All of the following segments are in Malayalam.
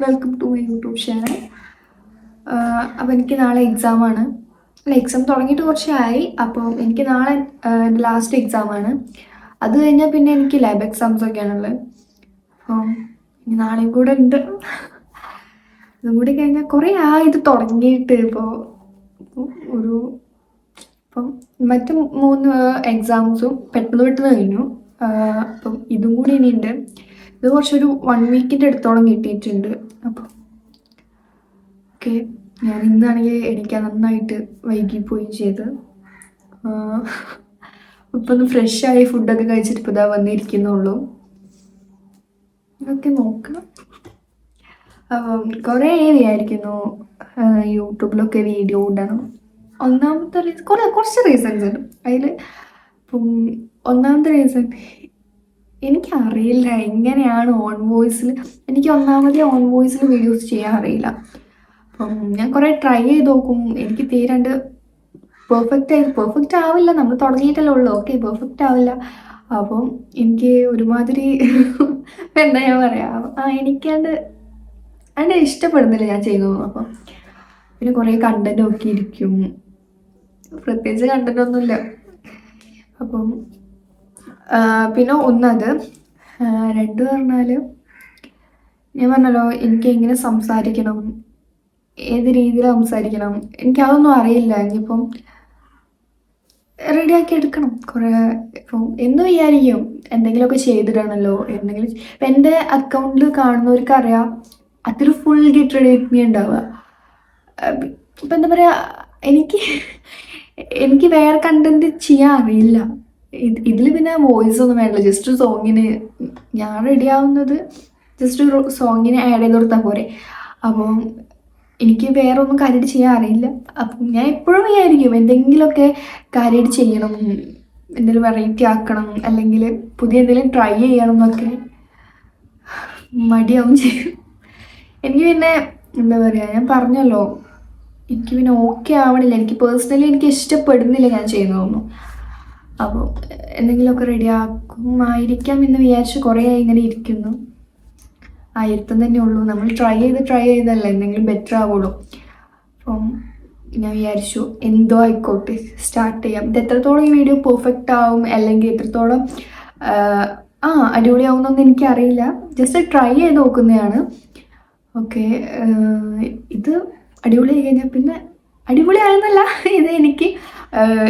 Welcome to my YouTube channel അപ്പോൾ എനിക്ക് നാളെ എക്സാമാണ് അല്ല എക്സാം തുടങ്ങിയിട്ട് കുറച്ചായി. അപ്പോൾ എനിക്ക് നാളെ എന്റെ ലാസ്റ്റ് എക്സാമാണ് അത് കഴിഞ്ഞാൽ പിന്നെ എനിക്ക് ലാബ് എക്സാംസ് ഒക്കെയാണുള്ളത് അപ്പോൾ നാളെയും കൂടെ ഉണ്ട്. അതും കൂടി കഴിഞ്ഞാൽ കുറേ ആ ഇത് തുടങ്ങിയിട്ട് ഇപ്പോൾ ഒരു ഇപ്പം മറ്റ് മൂന്ന് എക്സാംസും പെട്ടെന്ന് പെട്ടെന്ന് കഴിഞ്ഞു. അപ്പം ഇതും കൂടി ഇനിയുണ്ട്. ഇത് കുറച്ചൊരു വൺ വീക്കിന്റെ അടുത്തോളം കിട്ടിയിട്ടുണ്ട്. അപ്പോൾ ഓക്കെ ഞാൻ ഇന്നാണെങ്കിൽ എനിക്ക് നന്നായിട്ട് വൈകിപ്പോയി ചെയ്ത്. ഇപ്പം ഒന്ന് ഫ്രഷായി ഫുഡൊക്കെ കഴിച്ചിട്ട് ഇപ്പോൾ ഇതാ വന്നിരിക്കുന്നുള്ളൂ. ഇതൊക്കെ നോക്കാം. കുറേ വിചാരിക്കുന്നു യൂട്യൂബിലൊക്കെ വീഡിയോ ഇടണം. ഒന്നാമത്തെ റീസൺ കുറേ കുറച്ച് റീസൺസ് ഉണ്ട്. അതിൽ ഇപ്പം ഒന്നാമത്തെ റീസൺ എനിക്കറിയില്ല എങ്ങനെയാണ് ഓൺ വോയിസിൽ എനിക്ക് ഒന്നാമതേ ഓൺ വോയിസിൽ വീഡിയോസ് ചെയ്യാൻ അറിയില്ല. അപ്പം ഞാൻ കുറേ ട്രൈ ചെയ്ത് നോക്കും എനിക്ക് തീരാണ്ട് പെർഫെക്റ്റ് ആയി പെർഫെക്റ്റ് ആവില്ല നമ്മൾ തുടങ്ങിയിട്ടല്ലേ ഉള്ളൂ. ഓക്കെ പെർഫെക്റ്റ് ആവില്ല. അപ്പം എനിക്ക് ഒരുമാതിരി എന്താ ഞാൻ പറയാ ആ എനിക്കാണ്ട് അതിന്റെ ഇഷ്ടപ്പെടുന്നില്ല ഞാൻ ചെയ്തു അപ്പം പിന്നെ കുറേ കണ്ടന്റ് നോക്കിയിരിക്കും. പ്രത്യേകിച്ച് കണ്ടന്റൊന്നുമില്ല അപ്പം പിന്നെ ഒന്നത് രണ്ട് പറഞ്ഞാൽ ഞാൻ പറഞ്ഞല്ലോ എനിക്ക് എങ്ങനെ സംസാരിക്കണം ഏത് രീതിയിൽ സംസാരിക്കണം എനിക്കതൊന്നും അറിയില്ല. ഇനിയിപ്പം റെഡിയാക്കി എടുക്കണം. കുറേ ഇപ്പം എന്ന് വിചാരിക്കും എന്തെങ്കിലുമൊക്കെ ചെയ്തിടണമല്ലോ എന്തെങ്കിലും ഇപ്പം എന്റെ അക്കൗണ്ടിൽ കാണുന്നവർക്ക് അറിയാം അതൊരു ഫുൾ ഗെറ്റ് റെഡി മീ ഉണ്ടാവുക. ഇപ്പം എന്താ പറയുക എനിക്ക് എനിക്ക് വേറെ കണ്ടന്റ് ചെയ്യാൻ അറിയില്ല. ഇതിൽ പിന്നെ വോയിസ് ഒന്നും വേണ്ട. ജസ്റ്റ് സോങ്ങിന് ഞാൻ റെഡി ആവുന്നത് ജസ്റ്റ് ഒരു സോങ്ങിന് ആഡ് ചെയ്ത് കൊടുത്താൽ പോരെ. അപ്പം എനിക്ക് വേറെ ഒന്നും കാര്യമായിട്ട് ചെയ്യാൻ അറിയില്ല. അപ്പം ഞാൻ എപ്പോഴും വിചാരിക്കും എന്തെങ്കിലുമൊക്കെ കാര്യമായിട്ട് ചെയ്യണം എന്തെങ്കിലും വെറൈറ്റി ആക്കണം അല്ലെങ്കിൽ പുതിയ എന്തെങ്കിലും ട്രൈ ചെയ്യണം എന്നൊക്കെ മടിയാവും ചെയ്യും. എനിക്ക് പിന്നെ എന്താ പറയുക ഞാൻ പറഞ്ഞല്ലോ എനിക്ക് പിന്നെ ഓക്കെ ആവണില്ല. എനിക്ക് പേഴ്സണലി എനിക്ക് ഇഷ്ടപ്പെടുന്നില്ല ഞാൻ ചെയ്യുന്നതൊന്നും. അപ്പോൾ എന്തെങ്കിലുമൊക്കെ റെഡി ആക്കുമായിരിക്കാം എന്ന് വിചാരിച്ച് കുറേ ഇങ്ങനെ ഇരിക്കുന്നു. ആയിരത്തം തന്നെ ഉള്ളൂ. നമ്മൾ ട്രൈ ചെയ്ത് ട്രൈ ചെയ്തല്ലേ എന്തെങ്കിലും ബെറ്റർ ആവുള്ളൂ. അപ്പം ഞാൻ വിചാരിച്ചു എന്തോ ആയിക്കോട്ടെ സ്റ്റാർട്ട് ചെയ്യാം. ഇത് എത്രത്തോളം ഈ വീഡിയോ പെർഫെക്റ്റ് ആവും അല്ലെങ്കിൽ എത്രത്തോളം ആ അടിപൊളിയാവുന്നൊന്നും എനിക്കറിയില്ല. ജസ്റ്റ് ട്രൈ ചെയ്ത് നോക്കുന്നതാണ്. ഓക്കെ ഇത് അടിപൊളിയായി കഴിഞ്ഞാൽ പിന്നെ അടിപൊളിയായെന്നല്ല ഇത് എനിക്ക്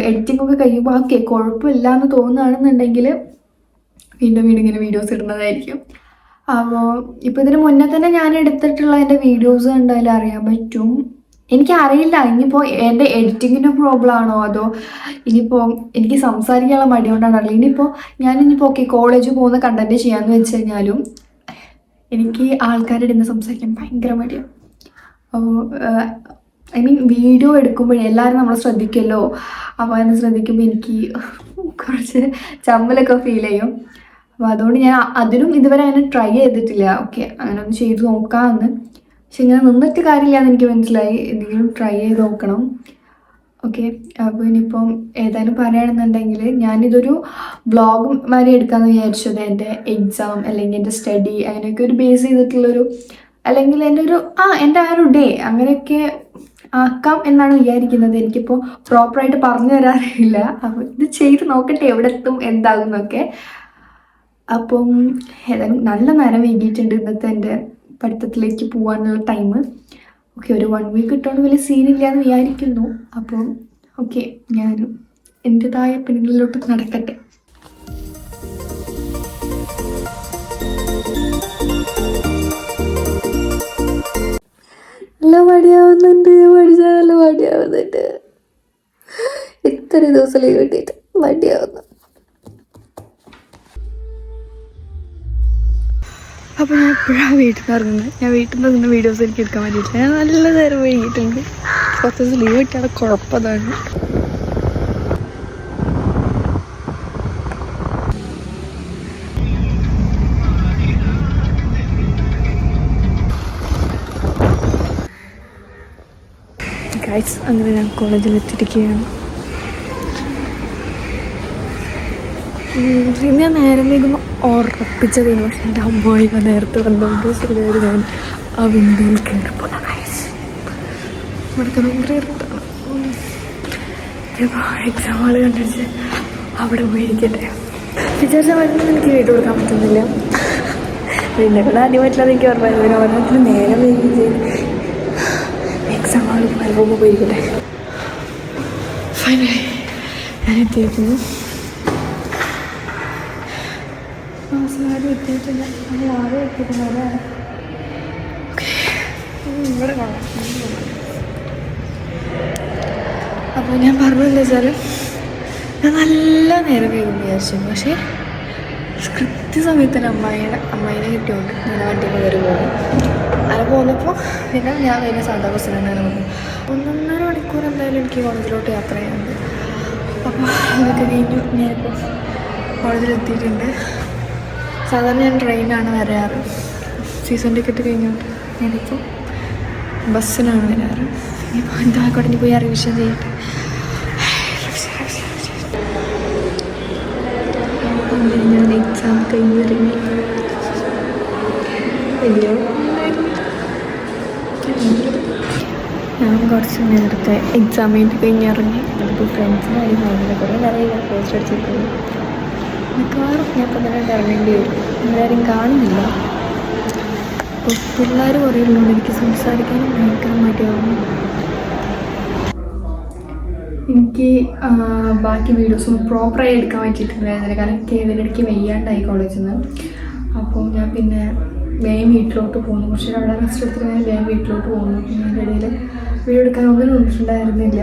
എഡിറ്റിംഗ് ഒക്കെ കഴിയുമ്പോൾ ഓക്കെ കുഴപ്പമില്ല എന്ന് തോന്നുകയാണെന്നുണ്ടെങ്കിൽ വീണ്ടും വീണ്ടും ഇങ്ങനെ വീഡിയോസ് ഇടുന്നതായിരിക്കും. അപ്പോൾ ഇപ്പോൾ ഇതിന് മുന്നേ തന്നെ ഞാൻ എടുത്തിട്ടുള്ള എന്റെ വീഡിയോസ് കണ്ടാലും അറിയാൻ പറ്റും. എനിക്കറിയില്ല ഇനിയിപ്പോൾ എന്റെ എഡിറ്റിങ്ങിന്റെ പ്രോബ്ലം ആണോ അതോ ഇനിയിപ്പോൾ എനിക്ക് സംസാരിക്കാനുള്ള മടി കൊണ്ടാണോ അറിയില്ല. ഇനിയിപ്പോൾ ഞാൻ ഇനിയിപ്പോൾ ഓക്കെ കോളേജ് പോകുന്ന കണ്ടന്റ് ചെയ്യാമെന്ന് വെച്ച് കഴിഞ്ഞാലും എനിക്ക് ആൾക്കാരുടെ ഇന്ന് സംസാരിക്കാൻ ഭയങ്കര മടിയാണ് അപ്പോൾ ഐ മീൻ വീഡിയോ എടുക്കുമ്പോഴേ എല്ലാവരും നമ്മളെ ശ്രദ്ധിക്കുമല്ലോ അപ്പോൾ അതിനെ ശ്രദ്ധിക്കുമ്പോൾ എനിക്ക് കുറച്ച് ചമ്മലൊക്കെ ഫീൽ ചെയ്യും. അപ്പോൾ അതുകൊണ്ട് ഞാൻ അതിനും ഇതുവരെ അങ്ങനെ ട്രൈ ചെയ്തിട്ടില്ല. ഓക്കെ അങ്ങനെ ഒന്ന് ചെയ്ത് നോക്കാമെന്ന് പക്ഷെ ഇങ്ങനെ നിന്നിട്ട് കാര്യമില്ല എന്ന് എനിക്ക് മനസ്സിലായി. എന്തെങ്കിലും ട്രൈ ചെയ്ത് നോക്കണം. ഓക്കെ അപ്പോൾ ഇനിയിപ്പം ഏതായാലും പറയുകയാണെന്നുണ്ടെങ്കിൽ ഞാനിതൊരു വ്ളോഗ് മാതിരി എടുക്കാമെന്ന് വിചാരിച്ചത്. എന്റെ എക്സാം അല്ലെങ്കിൽ എന്റെ സ്റ്റഡി അങ്ങനെയൊക്കെ ഒരു ബേസ് ചെയ്തിട്ടുള്ളൊരു അല്ലെങ്കിൽ എന്റെ ഒരു ആ എന്റെ ആ ഒരു ഡേ അങ്ങനെയൊക്കെ ആക്കാം എന്നാണ് വിചാരിക്കുന്നത്. എനിക്കിപ്പോൾ പ്രോപ്പറായിട്ട് പറഞ്ഞു തരാറില്ല. അപ്പോൾ ഇത് ചെയ്ത് നോക്കട്ടെ എവിടെ എത്തും എന്താകും എന്നൊക്കെ. അപ്പം ഏതായാലും നല്ല നേരം വൈകിയിട്ടുണ്ട് ഇന്നത്തെ എന്റെ പഠിത്തത്തിലേക്ക് പോകാനുള്ള ടൈം ഓക്കെ ഒരു വൺ വീക്ക് കിട്ടുകൊണ്ട് വലിയ സീനില്ല എന്ന് വിചാരിക്കുന്നു. അപ്പം ഓക്കെ ഞാൻ എന്റെതായ പിന്നിലോട്ട് നടക്കട്ടെ. ഹലോ മടിയാവുന്നുണ്ട് പഠിച്ചാൽ നല്ല മടിയാവുന്നുണ്ട് ഇത്ര ദിവസം ലീവ് കിട്ടിയിട്ട് മടിയാവുന്നു. അപ്പോൾ ഞാൻ എപ്പോഴാണ് വീട്ടിൽ നിന്ന് ഇറങ്ങുന്നത് ഞാൻ വീട്ടിൽ നിന്ന് ഇറങ്ങുന്ന വീഡിയോസ് എനിക്ക് എടുക്കാൻ പറ്റിയിട്ടില്ല ഞാൻ നല്ല നേരം വൈകിട്ടുണ്ട് കുറച്ച് ദിവസം ലീവ് കിട്ടിയാൽ കുഴപ്പമാണ് ഗൈസ് അങ്ങനെ ഞാൻ കോളേജിൽ എത്തിയിരിക്കുകയാണ്. ഞാൻ നേരം വൈകുമ്പോൾ ഉറപ്പിച്ചതേനു പക്ഷെ എന്റെ അമ്മായി നേരത്തെ വന്നുകൊണ്ട് ഞാൻ ആ വിൻഡോയിൽ കയറിപ്പോ ഇവിടുത്തെ ഭയങ്കര എക്സാം ഹാൾ കണ്ടിട്ട് അവിടെ പോയിരിക്കട്ടെ വിചാരിച്ച മരുന്ന് എനിക്ക് വീട് കൊടുക്കാൻ പറ്റുന്നില്ല പിന്നെ കൂടെ ആദ്യമായിട്ടില്ലാതെ എനിക്ക് ഓർമ്മ ഓരോരുത്തരും നേരം വൈകി ചെയ്ത് എക്സാം പോകുമ്പോൾ പോയിരിക്കട്ടെ ഞാൻ എത്തിയിരിക്കുന്നു ആരും എത്തിയിട്ടില്ല നമ്മൾ ആരും എത്തിയിട്ടില്ല ഇവിടെ കാണാം. അപ്പോൾ ഞാൻ പറഞ്ഞതെന്ന് വെച്ചാൽ ഞാൻ നല്ല നേരം വേഗം വിചാരിച്ചു. പക്ഷേ കൃത്യസമയത്തിന് അമ്മായിയുടെ അമ്മായിനെ കിട്ടിയോണ്ട് ഞാൻ വണ്ടി കയറി പോകും അങ്ങനെ പോന്നപ്പോൾ പിന്നെ ഞാൻ വലിയ സാധാ ബസ്സിലാണ് തന്നെ പോകും ഒന്നൊന്നര മണിക്കൂർ എന്തായാലും എനിക്ക് കോളേജിലോട്ട് യാത്ര ചെയ്യാനുണ്ട്. അപ്പോൾ അതൊക്കെ കഴിഞ്ഞു ഞാനിപ്പോൾ കോളേജിലെത്തിയിട്ടുണ്ട് സാധാരണ ഞാൻ ട്രെയിനാണ് വരാറ്. സീസൺ ടിക്കറ്റ് കഴിഞ്ഞുകൊണ്ട് ഞാനിപ്പോൾ ബസ്സിനാണ് വരാറ്. ഇപ്പോൾ എന്തായിക്കോട്ടെ ഇനി പോയി റിവിഷൻ ചെയ്യട്ടെ? ഞാൻ എക്സാം വലിയ ഞാൻ കുറച്ച് നേരത്തെ എക്സാം എഴുതി കഴിഞ്ഞിറങ്ങി എനിക്ക് ഫ്രണ്ട്സിനായി ഭയങ്കര കുറേ നിറയെ പോസ്റ്റ് അടിച്ചിട്ടുണ്ട്. മിക്കവാറും ഞാൻ ഇപ്പം തന്നെ ഇറങ്ങേണ്ടി വരും എല്ലാവരും കാണുന്നില്ല. അപ്പോൾ പിള്ളേർ കുറേ എനിക്ക് സംസാരിക്കാനും ഭയങ്കര മടിയാവുന്നു എനിക്ക് ബാക്കി വീഡിയോസും പ്രോപ്പറായി എടുക്കാൻ പറ്റിയിട്ടുണ്ടായിരുന്നില്ല കാരണം എനിക്ക് വയ്യാണ്ടായി കോളേജിൽ നിന്ന് അപ്പോൾ ഞാൻ പിന്നെ വേഗം വീട്ടിലോട്ട് പോകുന്നു കുറച്ച് അവിടെ റെസ്റ്റ് എടുത്തിട്ട് ഞാൻ വേഗം വീട്ടിലോട്ട് പോകുന്നു പിന്നെ അതിന്റെ ഇടയിൽ വീഡിയോ എടുക്കാൻ ഒന്നും നിന്നിട്ടുണ്ടായിരുന്നില്ല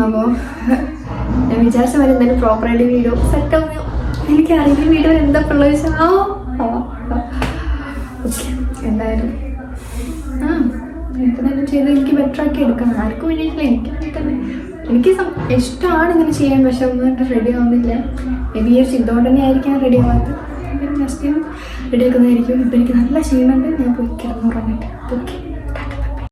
അപ്പോൾ ഞാൻ വിചാരിച്ച പോലെ എന്തായാലും പ്രോപ്പറായിട്ട് വീഡിയോ സെറ്റ് എനിക്ക് അറിയുന്ന വീഡിയോ എന്താ ഉള്ളത് വെച്ചാൽ എന്തായാലും. ആ, ആ. തന്നെ ചെയ്ത് എനിക്ക് ബെറ്റർ ആക്കി എടുക്കണം. ആർക്കും വേണ്ടിയിട്ടില്ല എനിക്ക് തന്നെ. എനിക്ക് ഇഷ്ടമാണ് ഇങ്ങനെ ചെയ്യാൻ പക്ഷെ ഒന്നും റെഡി ആവുന്നില്ല. മേ ബി ഇതുകൊണ്ട് തന്നെ ആയിരിക്കാം റെഡി ആവാത്തത്. നെക്സ്റ്റ് ടൈം റെഡി ആക്കുന്നതായിരിക്കും. ഇപ്പം എനിക്ക് നല്ല ക്ഷീണമുണ്ട്. ഞാൻ പോയി കിടന്നുറങ്ങിട്ട് ഓക്കെ